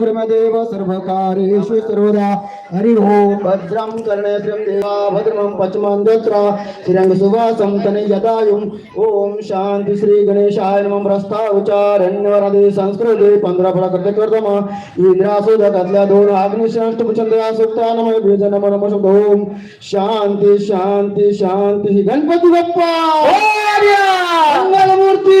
गुरुमदेव सर्वकारेषु सर्वदा। हरि ओम। भद्रं कर्णेन्द्रं देवा भद्रमं पचमं दत्रा श्रीरंग सुवासं तनयदायुं ओम शांती श्री गणेशाय नमः। प्रस्ता उच्चारण्यवरदे संस्कृते पंधरा फळा करते कर्तम इंद्रासुदकातल्या दोन अग्निश्रेष्ठ मुचंद्रा सुक्ता नम। बीज नम नम शब्द ओम। शांती शांती शांती गणपती बाप्पा! मंगलमूर्ती!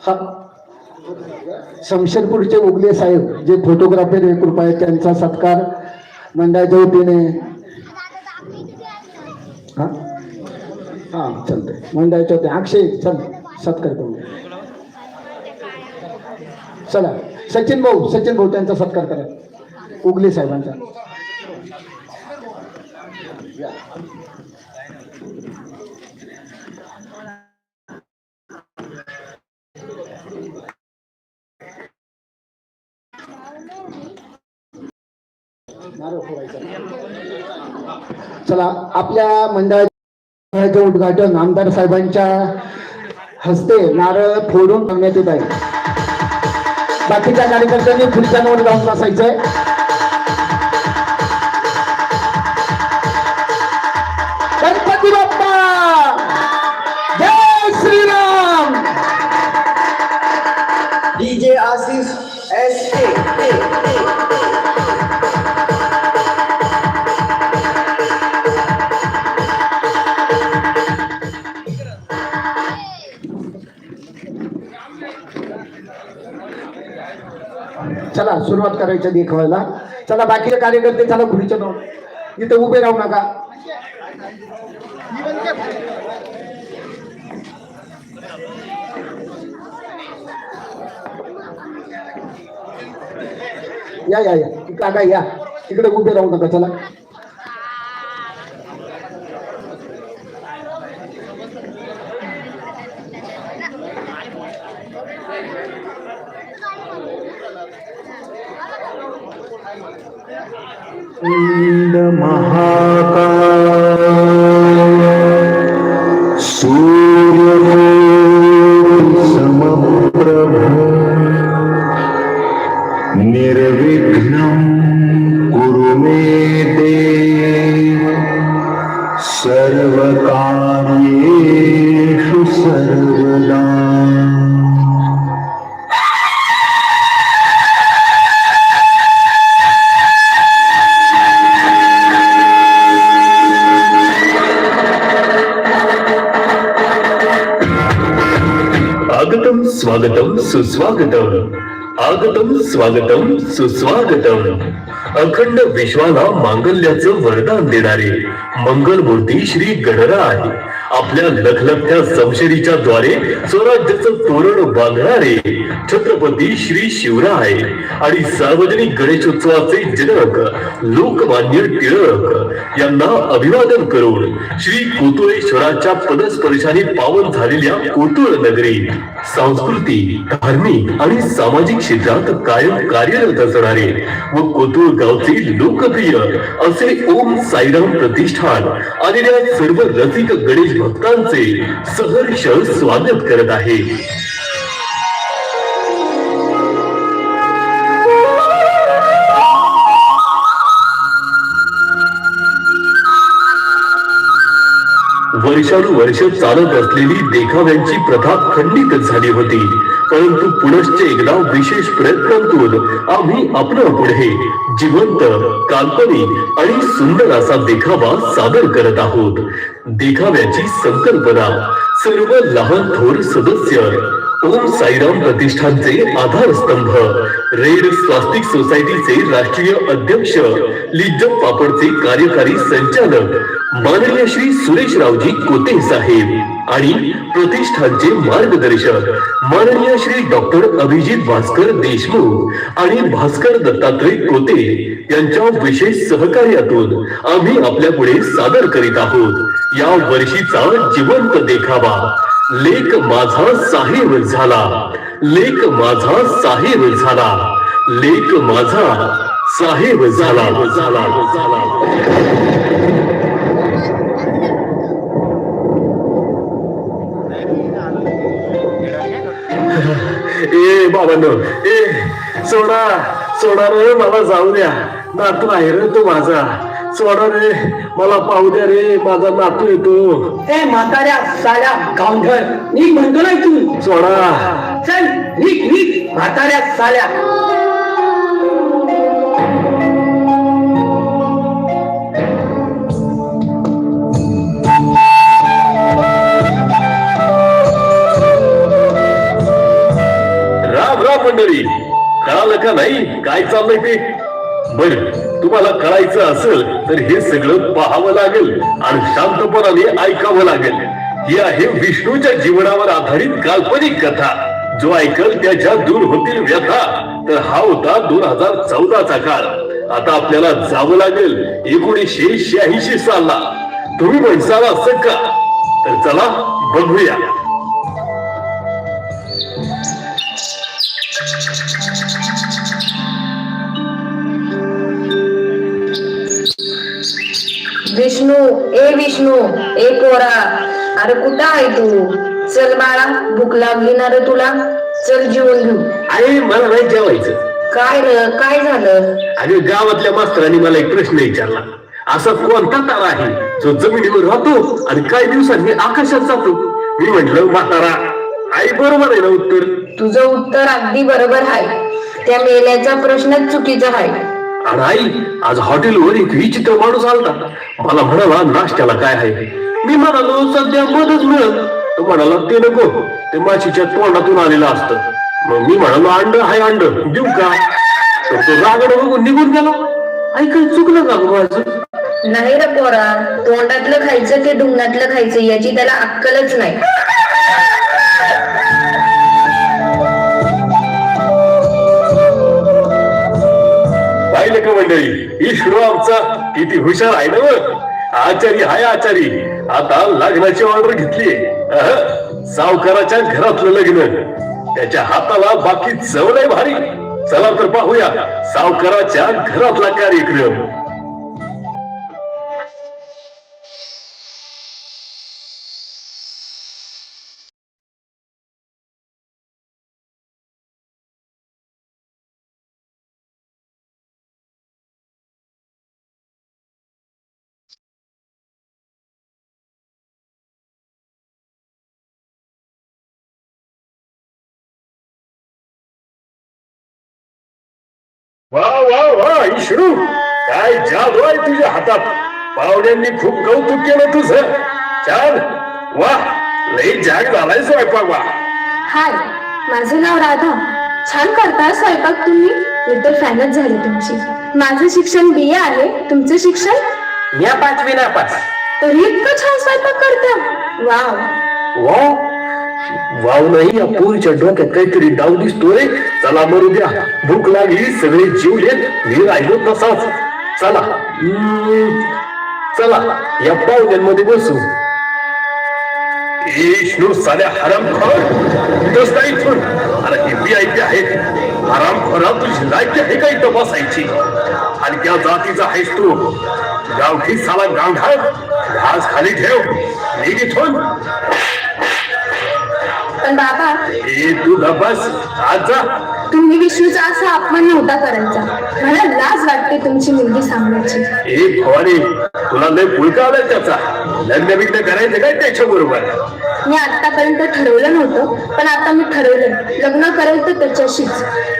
हा. शमशेरपूरचे उगले साहेब जे फोटोग्राफर एक रुपये त्यांचा सत्कार. मंडळाच्या वतीने हा? हा चालतंय. मंडळाच्या वतीने अक्षय चल सत्कार करू चला. सचिन भाऊ सचिन भाऊ त्यांचा सत्कार करा. उगले साहेबांचा. चला आपल्या मंडळाचे उद्घाटन आमदार साहेबांच्या हस्ते नारळ फोडून करण्यात येत आहे. बाकीच्या कार्यकर्त्यांनी खुर्च्यांवर जाऊन बसायचंय. गणपती चला सुरुवात करायच्या देखावायला चला बाकीचे कार्यकर्ते चला खुर्च्या जाऊन. इथे उभे राहू नका. या या या. काका या. तिकडे उभे राहू नका चला. இந்த மகா सुस्वागतम। आगतम स्वागतम सुस्वागतम। अखंड विश्वाला मांगल्याचं वरदान देणारे मंगलमूर्ती श्री गणराय आपल्या लखलखत्या संशरीच्या द्वारे स्वराज्याचं तोरण बांधणारे छत्रपती श्री शिवराय आणि सार्वजनिक गणेशोत्सवाचे जनक लोकमान्य टिळक यांना अभिवादन करून श्री कोतुळेश्वराच्या पदस्पर्शाने पावन झालेल्या कोतुळ नगरीत सांस्कृतिक धार्मिक आणि सामाजिक क्षेत्रात कायम कार्यरत असणारे व कोतुळ गावचे लोकप्रिय असे ओम साईराम प्रतिष्ठान आलेल्या सर्व रसिक गणेश भक्तांचे सहर्ष स्वागत करत आहे. वर्षानुवर्ष चालत असलेली देखाव्यांची प्रथा खंडित झाली होती. परंतु पुनश्च एकदा विशेष प्रयत्नांतून आम्ही आपल्या पुढे जिवंत काल्पनिक आणि सुंदर असा देखावा सादर करत आहोत. देखाव्याची संकल्पना सर्व लहान थोर सदस्य ओम साईराम प्रतिष्ठानचे आधारस्तंभ रेड स्वास्तिक सोसायटीचे राष्ट्रीय अध्यक्ष लिज्जत पापडचे कार्यकारी संचालक माननीय श्री सुरेशरावजी कोते साहेब आणि प्रतिष्ठानचे मार्गदर्शक माननीय श्री डॉक्टर अभिजित भास्कर देशमुख आणि भास्कर दत्तात्रय कोते यांच्या विशेष सहकार्यातून आम्ही आपल्या पुढे सादर करीत आहोत. या वर्षीचा जिवंत देखावा. लेख माझा साहेब झाला. लेख माझा साहेब झाला. लेख माझा साहेब झाला. झाला झाला ए बाबांनो. ए सोडा सोडा रे मला जाऊ द्या. नातू आहे रे तू माझा. सोडा रे मला पाहू द्या रे माझा नातू येतो ए म्हाताऱ्या साल्या गावढळ निघ म्हणतो ना तू. सोडा. चल निघ निघ म्हाताऱ्या साल्या राम मंडळी कळालं का नाही? काय चाललंय ते? बर तुम्हाला कळायचं असेल तर हे सगळं पाहावं लागेल आणि शांतपणाने ऐकावं लागेल. ही आहे विष्णूच्या जीवनावर आधारित काल्पनिक कथा. जो ऐकल त्याच्या दूर होतील व्यथा. तर हा होता दोन हजार चौदाचा काळ. आता आपल्याला जावं लागेल एकोणीसशे शहाऐंशी सालला. तुम्ही म्हणसाल असं का? तर चला बघूया. विष्णू ए विष्णू ए कोरा. अरे कुठं आहे तू? चल बाळा भूक लागली ना रे तुला. चल जेवण घेऊ. आई मला नाही जेवायचं. काय र? काय झालं? आणि गावातल्या मास्तरांनी मला एक प्रश्न विचारला. असा कोणता तारा आहे? जो जमिनीवर राहतो आणि काही दिवसांनी आकाशात जातो. मी म्हंटल म्हातारा आई बरोबर आहे ना उत्तर? तुझं उत्तर अगदी बरोबर आहे. त्या मेल्याचा प्रश्नच चुकीचा आहे. आणि आई आज हॉटेलवर एक विचित्र माणूस आलता. मला म्हणाला नाश्त्याला काय आहे? मी म्हणालो सध्या मधच मिळत. तो म्हणाला ते नको. ते माशीच्या तोंडातून आलेलं असतं. मग मी म्हणालो अंड हाय अंड देऊ का? तर तो रागड बघून निघून गेला. आई काही चुकलं का माझं? नाही रे पोरा तोंडातलं खायचं ते डुंगातलं खायचं याची त्याला अक्कलच नाही. पाहिलं का मंडळी विष्णू आमचा किती हुशार आहे ना आचारी हाय आचारी. आता लग्नाची ऑर्डर घेतली सावकाराच्या घरातलं लग्न. त्याच्या हाताला बाकी चव नाही भारी. चला तर पाहूया सावकाराच्या घरातला कार्यक्रम. वा वा वा विष्णू काय जादू आहे तुझ्या हातात? पाहुण्यांनी खूप कौतुक केलं तुझं. छान. वा लई जाग झालाय स्वयंपाक वा. हाय माझं नाव राधा. छान करता स्वयंपाक तुम्ही? मी तर फॅनच झाली तुमची. माझं शिक्षण बी ए आहे. तुमचं शिक्षण? या पाचवी ना पाच. तरी इतकं छान स्वयंपाक करता. वाव. वाव वाव नाही या पोरीच्या डोक्यात काहीतरी डाव दिसतोय. चला मरू द्या. भूक लागली सगळे जीवलेत मी राहिलो तसाच. चला. चला या पावड्यांमध्ये बसू. विष्णू साल्या हराम खोर. इथून. अरे हे बी ऐकते आहे. आहेत हराम खरा तुझी लायकी आहे काही तपासायची आणि त्या जातीचा आहेस तू. गावठी साला गांढाळ. घास खाली ठेव. निघ इथून. पण बाबा ए तू बस आज जा. तुम्ही विष्णूचा असा अपमान नव्हता करायचा. मला लाज वाटते तुमची मुलगी सांगायची ए भवानी तुला लय पुळका आलाय त्याचा. लग्न बिग्न करायचं काय त्याच्या बरोबर मी आतापर्यंत ठरवलं नव्हतं पण आता मी ठरवलं. लग्न तर त्याच्याशीच.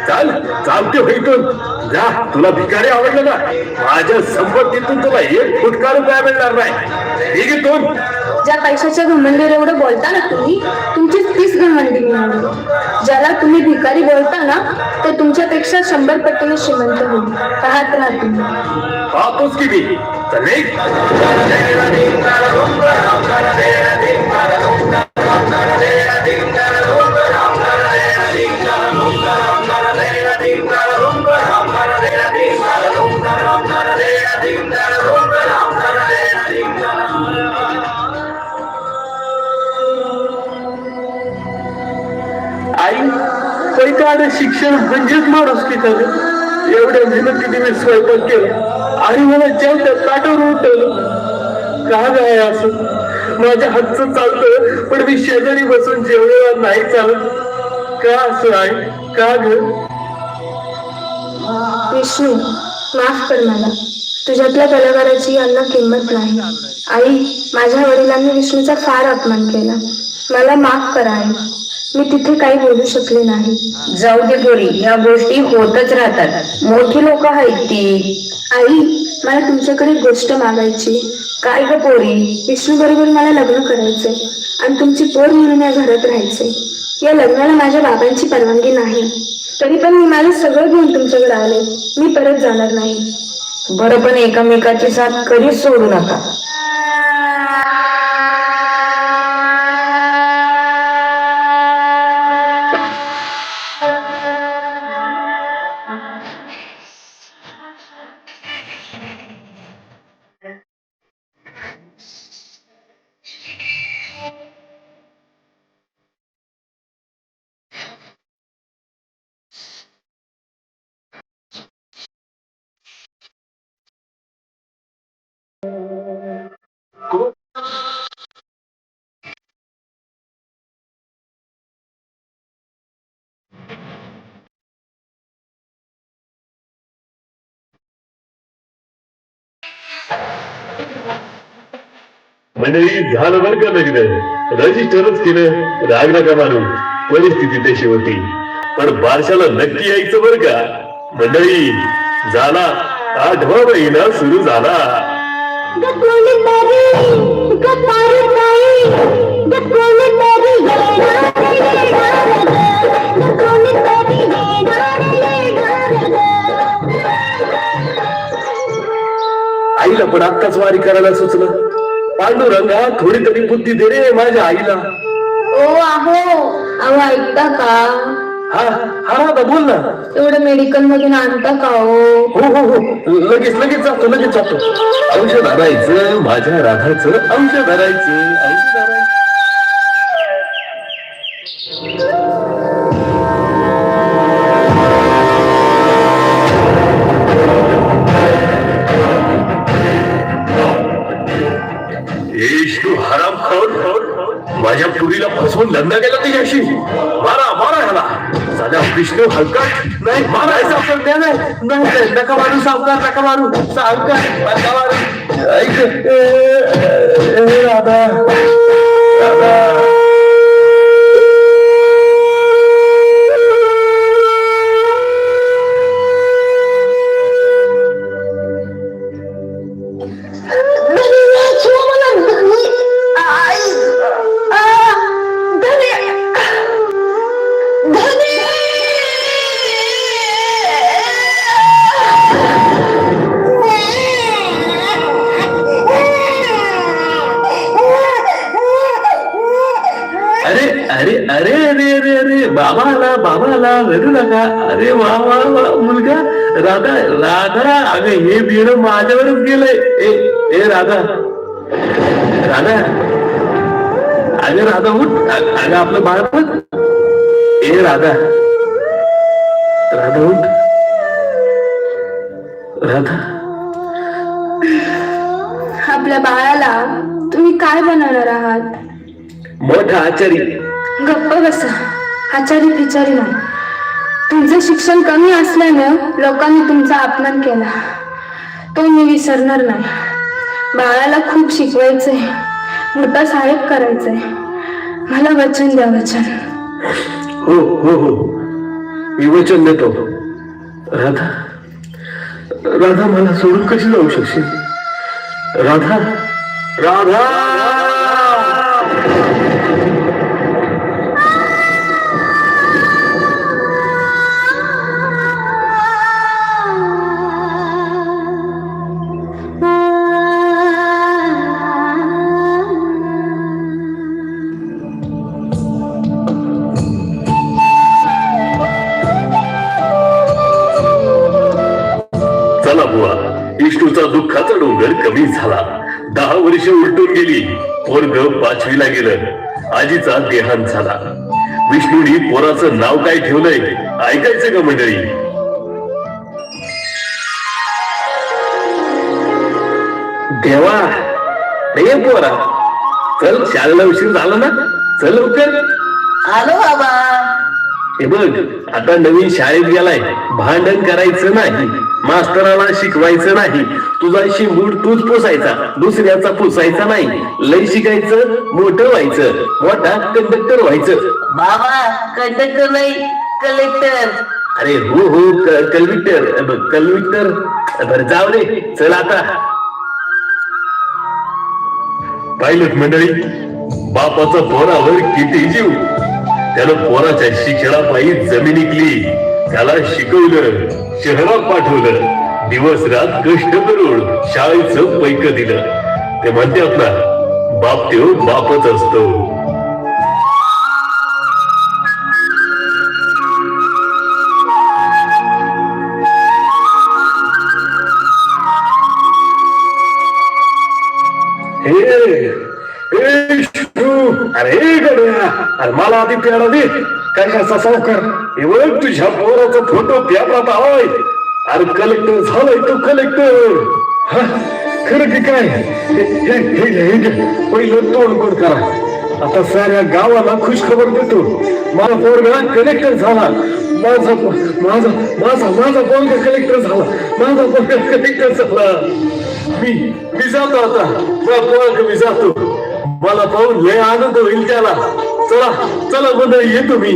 चाल चालते होईतून जा तुला भिकारी आवडलं ना माझ्या संपत्तीतून तुला एक फुटका रुपया मिळणार नाही. ठीक आहे दोन. ज्या पैशाच्या घमंडीवर एवढं बोलता ना तुम्ही तुमची तीच घमंडी मिळाली ज्याला तुम्ही भिकारी बोलता ना ते तुमच्यापेक्षा शंभर पटीने श्रीमंत होईल. पाहत राहा तुम्ही. पाहतोच की मी. चल आई पैकाड शिक्षण म्हणजेच माणूस की एवढ्या मेहनतीने मी स्वयंपाक केला. आणि मला जेवढ्या ताटावर उठवलं का काय असं? माझ्या हातचं चालतं पण मी शेजारी बसून जेवलेला नाही चालत. का असं आहे का ग? विष्णू माफ कर मला. तुझ्यातल्या कलाकाराची यांना किंमत नाही. आई माझ्या वडिलांनी विष्णूचा फार अपमान केला. मला माफ करा आई. मी तिथे काही बोलू शकले नाही. जाऊ दे पोरी ह्या गोष्टी होतच राहतात. मोठी लोक आहेत ती. आई मला तुमच्याकडे गोष्ट मागायची. काय ग पोरी? विष्णू बरोबर मला लग्न करायचे आणि तुमची पोर म्हणून या घरात राहायचे या लग्नाला माझ्या बाबांची परवानगी नाही. तरी पण मी माझं सगळं घेऊन तुमच्याकडे आले. मी परत जाणार नाही. बरं पण एकामेकाची साथ कधीच सोडू नका. मंडळी झालं बरं का लग्न? रजिस्टरच केलं. राग नका मानू. परिस्थिती तशी होती. पण बारशाला नक्की यायचं बरं का? मंडळी झाला. आठवा महिना सुरू झाला. आईला पण आत्ताच वारी करायला सुचलं. पांडुरंगा थोडी तरी बुद्धी दे रे माझ्या आईला. ओ आहो अहो ऐकता का? हा हा बोल ना. एवढं मेडिकल मधून आणता का हो? हो हो हो. लगेच लगेच जातो लगेच जातो. औषध आणायचं माझ्या राधाचं औषध आणायचं औषध आणायचं माझ्या पुरीला फसवून लग्न केलं तिच्याशी. मारा मारा ह्याला. साध्या विष्णू हलका. नाही मारायचा पण द्या नाही. नाही, नका मारू सावकार नका मारू. सावकार नका मारू. ऐक ए, ए, राधा. राधा. आला रडू नका. अरे वा वा वा मुलगा. राधा राधा अगं हे बिड माझ्यावरच गेलंय. ए ए राधा. राधा. अगं राधा उठ. अगं आपलं बाळ पण ए राधा. राधा उठ. राधा. आपल्या बाळाला तुम्ही काय बनवणार आहात? मोठा आचारी. गप्प बसा. आचारी फिचारी नाही. तुमचं शिक्षण कमी असल्यानं लोकांनी तुमचा अपमान केला. तो मी विसरणार नाही. बाळाला खूप शिकवायचंय. मोठा साहेब करायचंय. मला वचन द्या वचन. हो हो हो. मी वचन देतो. राधा राधा मला सोडून कशी जाऊ शकशील? राधा राधा! चला बुवा. विष्णूचा दुःखाचा डोंगर कमी झाला. दहा वर्ष उलटून गेली. पोरग पाचवीला गेलं. आजीचा देहांत झाला. विष्णूनी पोराचं नाव काय ठेवलंय ऐकायचं का मंडळी? देवा रे पोरा. चल शाळेला उशीर झाला ना? चल लवकर. आलो बाबा. हे बघ आता नवीन शाळेत गेलाय. भांडण करायचं नाही. मास्तराला शिकवायचं नाही. तुझा शिंबूड तूच पोसायचा. दुसऱ्याचा पोसायचा नाही. लय शिकायचं मोठं व्हायचं. मोठा कंडक्टर व्हायचं. बाबा कंडक्टर नाही कलेक्टर अरे हो हो क- कल्विक्टर ब- कल्विक्टर बरं जाऊ दे. चल आता. पायलट मंडळी बापाचा पोरावर किती जीव. त्यानं पोराच्या शिक्षणापायी जमीन त्याला शिकवलं शहरात पाठवलं. दिवस रात कष्ट करून शाळेचं पैक दिलं. ते म्हणतात ना बाप तो बापच असतो. मला अडवली काय कसा सावकार? हे तुझ्या पोराचा फोटो पेपरात आवाय अरे कलेक्टर झालाय तो कलेक्टर खरं की काय? पहिलं तोंड गोड करा. आता साऱ्या गावाला खुश खबर देतो. माझा पोरगा कलेक्टर झाला. माझा माझा माझा माझा पोरगा कलेक्टर झाला. माझा पोरगा कलेक्टर झाला. मी मी जातो आता. माझा पोरगा मी जातो. मला पाहून लय आनंद होईल त्याला. चला चला मंडळी येतो मी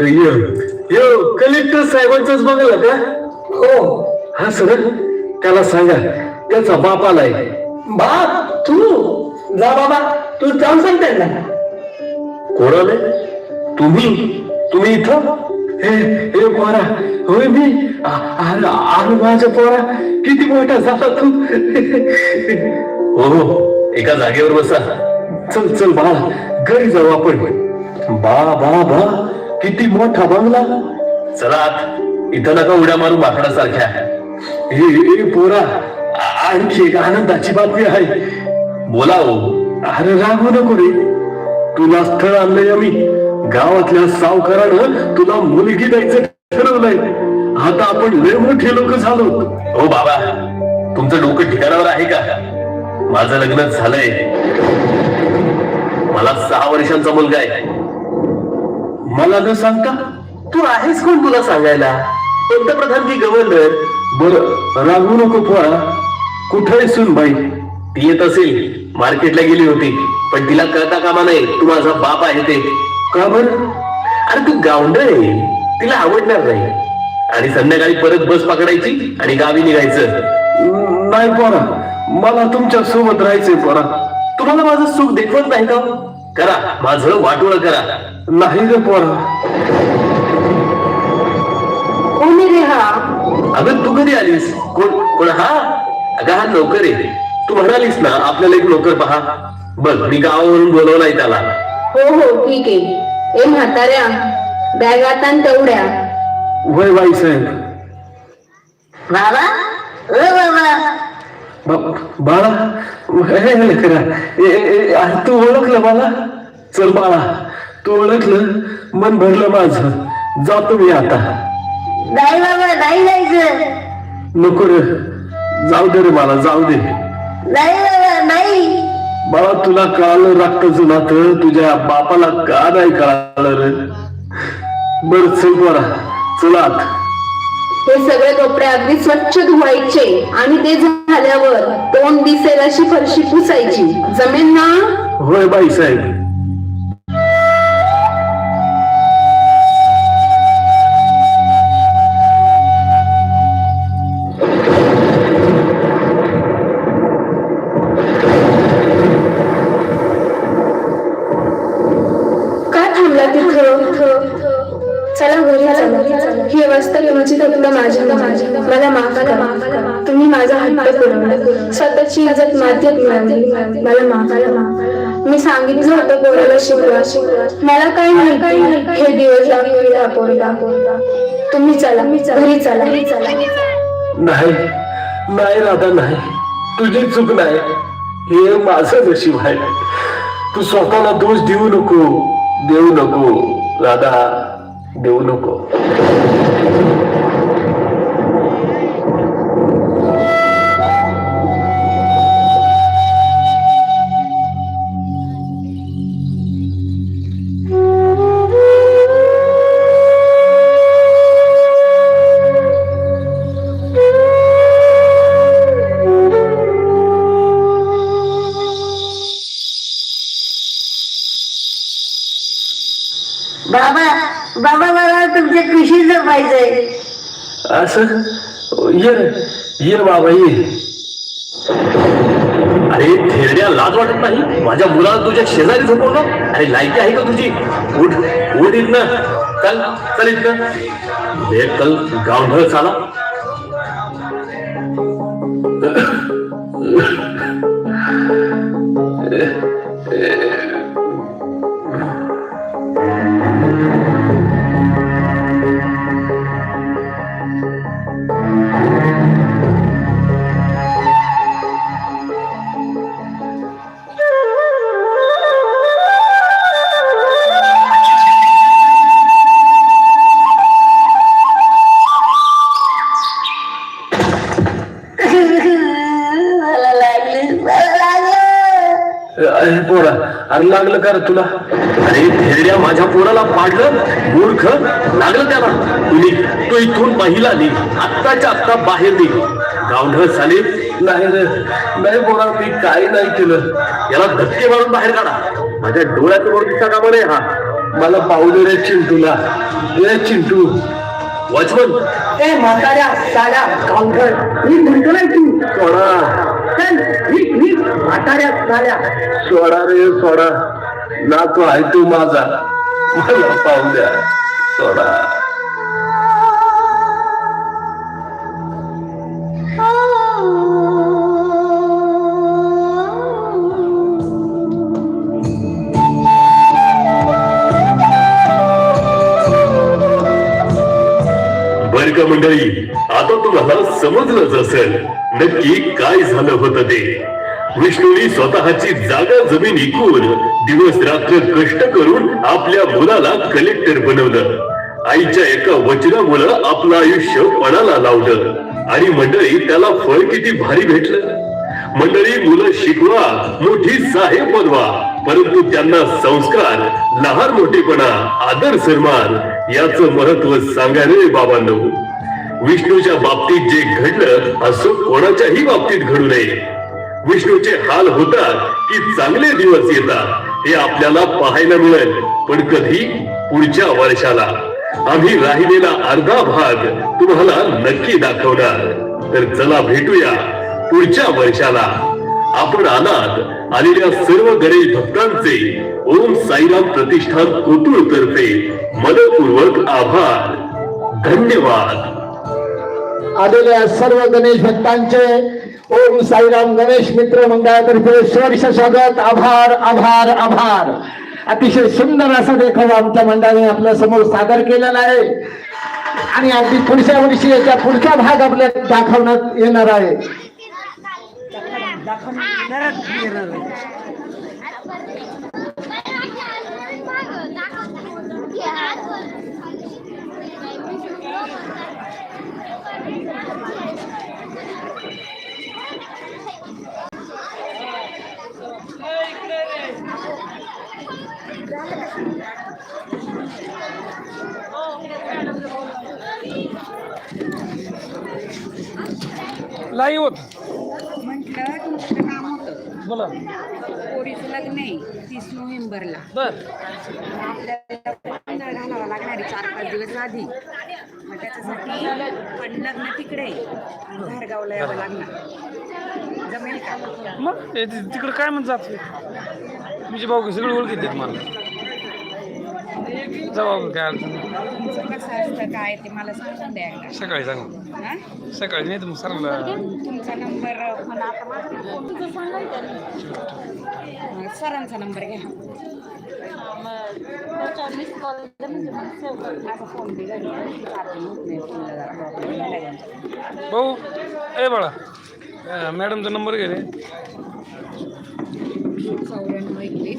यो यो कलेक्टर साहेबांचाच बघायला का? हो. हा सर. त्याला सांगा त्याचा बाप आलाय. बाप? तू? जा बाबा तू जाऊन सांग त्यांना. कोण आले तुम्ही? तुम्ही इथं? हे हे पोरा होय मी. आ- अरे अरे माझ्या पोरा. किती मोठा झाला तू. हो हो एका जागेवर बसा. चल चल बाळा घरी जाऊ आपण. बा बा बा किती मोठा बंगला. चला आत इथं नका उड्या मारू माकडासारख्या हे पोरा आणखी एक आनंदाची बातमी आहे. बोला हो अरे रागू नको रे. तुला स्थळ आणलंय आम्ही. गावातल्या सावकारानं तुला मुलगी द्यायचं ठरवलंय. आता आपण लय मोठे लोक झालो. हो बाबा. तुमचं डोकं ठिकाणावर आहे का? माझं लग्न झालंय. मला सहा वर्षांचा मुलगा आहे. मला न सांगता तू आहेस कोण तुला सांगायला? पंतप्रधान की गव्हर्नर बर रागू नको पोरा कुठे आहे सुनबाई? ती येत असेल. मार्केटला गेली होती. पण तिला कळता कामा नाही तू माझा बाप आहे ते. का बर? अरे तू गावंडळ आहे. तिला आवडणार नाही. आणि संध्याकाळी परत बस पकडायची आणि गावी निघायचं. नाही पोरा मला तुमच्यासोबत राहायचंय पोरा. तुम्हाला माझं सुख देखवत नाही का? करा. माझं वाटोळ करा. नाही रे पोरा. अगं तू कधी आलीस? कोण कोण? हा? अगं हा नोकर आहे. तू म्हणालीस ना आपल्याला एक नोकर पहा. बघ मी गावावरून बोलवलाय त्याला. हो हो ठीक आहे. ए म्हाताऱ्या बॅगात आण तेवढ्या. वय बाई साहेब बाबा ओ बाबा. बा- बाळा हे हे करा ए- ए- ए, अरे तू ओळखलं मला? चल बाळा तू ओळखलं? मन भरलं माझं. जातो मी आता. नाही बाबा नाही जायचं. नको रे. जाऊ दे रे मला जाऊ दे. नाही बाबा नाही. बाळा तुला कळालं रक्त जुनात तुझ्या बापाला का नाही कळालं रे? बर चल बरा चलात हे सगळे कपडे अगदी स्वच्छ धुवायचे आणि ते झाल्यावर तोंड दिसेल अशी फरशी पुसायची. जमेल ना? होय बाई साहेब. हट्ट पुरवला स्वतःची इज्जत मातीत मिळाली मला माफ मी सांगितलं होतं पोराला शिकवा. शिकवा. मला काही नाही काही नाही हे दिवस लागले पोरगा. तुम्ही चला. मी घरी चला. घरी चला. नाही. नाही राधा नाही. तुझी चूक नाही. हे माझं नशीब आहे. तू स्वतःला दोष देऊ नको. देऊ नको. राधा देऊ नको. असं ये रे, ये बाबा ये अरे थेरड्या लाज वाटत नाही? माझ्या मुलाला तुझ्या शेजारी झोपवलं अरे लायकी आहे का तुझी? उठ उठ इथनं. चल चल इथनं. हे कल गावभर चाला Yeah. लागलं का तुला? अरे थेरड्या माझ्या पोराला पाडलं मूर्ख. लागलं त्याला. तुम्ही तो इथून पहिला नी आत्ताच्या आत्ता बाहेर निघ. गावढ झाले. नाही रे. नाही पोरा मी काही नाही केलं. याला धक्के मारून बाहेर काढा. माझ्या डोळ्यासमोर दिसता का म्हणे हा. मला पाहू दे रे चिंटूला. रे चिंटू. वॉचमन ए म्हाताऱ्या साड्या काउंटर मी म्हणतो नाही तू. सोडा सोडा रे सोडा. ना तो आहे तू माझा. मला पाहू द्या. सोडा. बर का मंडळी? तुम्हाला समजलंच असेल नक्की काय झालं होतं ते. विष्णूनी स्वतःची जागा जमीन इकून दिवस रात्र कष्ट करून आपल्या मुलाला कलेक्टर बनवलं. आईच्या एका वचनामुळं आपलं आयुष्य पणाला लावलं. आणि मंडळी त्याला फळ किती भारी भेटलं. मंडळी मुलं शिकवा मोठी साहेब बनवा परंतु त्यांना संस्कार लहान मोठेपणा आदर सन्मान याचं महत्त्व सांगा रे बाबांनो. विष्णूच्या बाबतीत जे घडलं असं कोणाच्याही बाबतीत घडू नये. विष्णूचे हाल होतात की चांगले दिवस येतात हे आपल्याला पाहायला मिळेल पण कधी? पुढच्या वर्षाला. आम्ही राहिलेला अर्धा भाग तुम्हाला नक्की दाखवणार. तर चला भेटूया पुढच्या वर्षाला. आपण आलात आलेल्या सर्व गणेश भक्तांचे ओम साईराम प्रतिष्ठान कोतुळ तर्फे. मनपूर्वक आभार. धन्यवाद. आलेल्या सर्व गणेश भक्तांचे. ओम साईराम गणेश मित्र मंडळातर्फे सहर्ष स्वागत आभार आभार आभार. अतिशय सुंदर असा देखावा आमच्या मंडळाने आपल्यासमोर सादर केलेला आहे. आणि अगदी पुढच्या वर्षी याचा पुढचा भाग आपल्या दाखवण्यात येणार आहे. लाई होत. म्हटलं तुमचं काम होतं. बोला. पोरीचं लग्न आहे तीस नोव्हेंबरला. बर. आपल्याला पंधरा घालावा लागणार आहे चार पाच दिवस आधी. मग त्याच्यासाठी पण लग्न तिकडे आहे आणि धारगावला यावं लागणार. जमेल का? मग? ते ति- तिकडं काय म्हणत जात तुमचे भाऊ सगळे ओळखीत आहेत मला. जाऊ आपण काय अडचण नाही. तुमचं कसं असतं काय ते मला सांगून द्या एकदा. सकाळी सांगू हा? सकाळी नाही तर मग सरला तुमचा नंबर पण आता माझा फोन तुझं सरांचा नंबर घ्या माझा फोन बी घरी आहे. चार्जिंग होत नाही फोनला जरा प्रॉब्लेम झाला आहे. भाऊ ए बाळा अं, मॅडमचा नंबर घे रे चौऱ्याण्णव एकवीस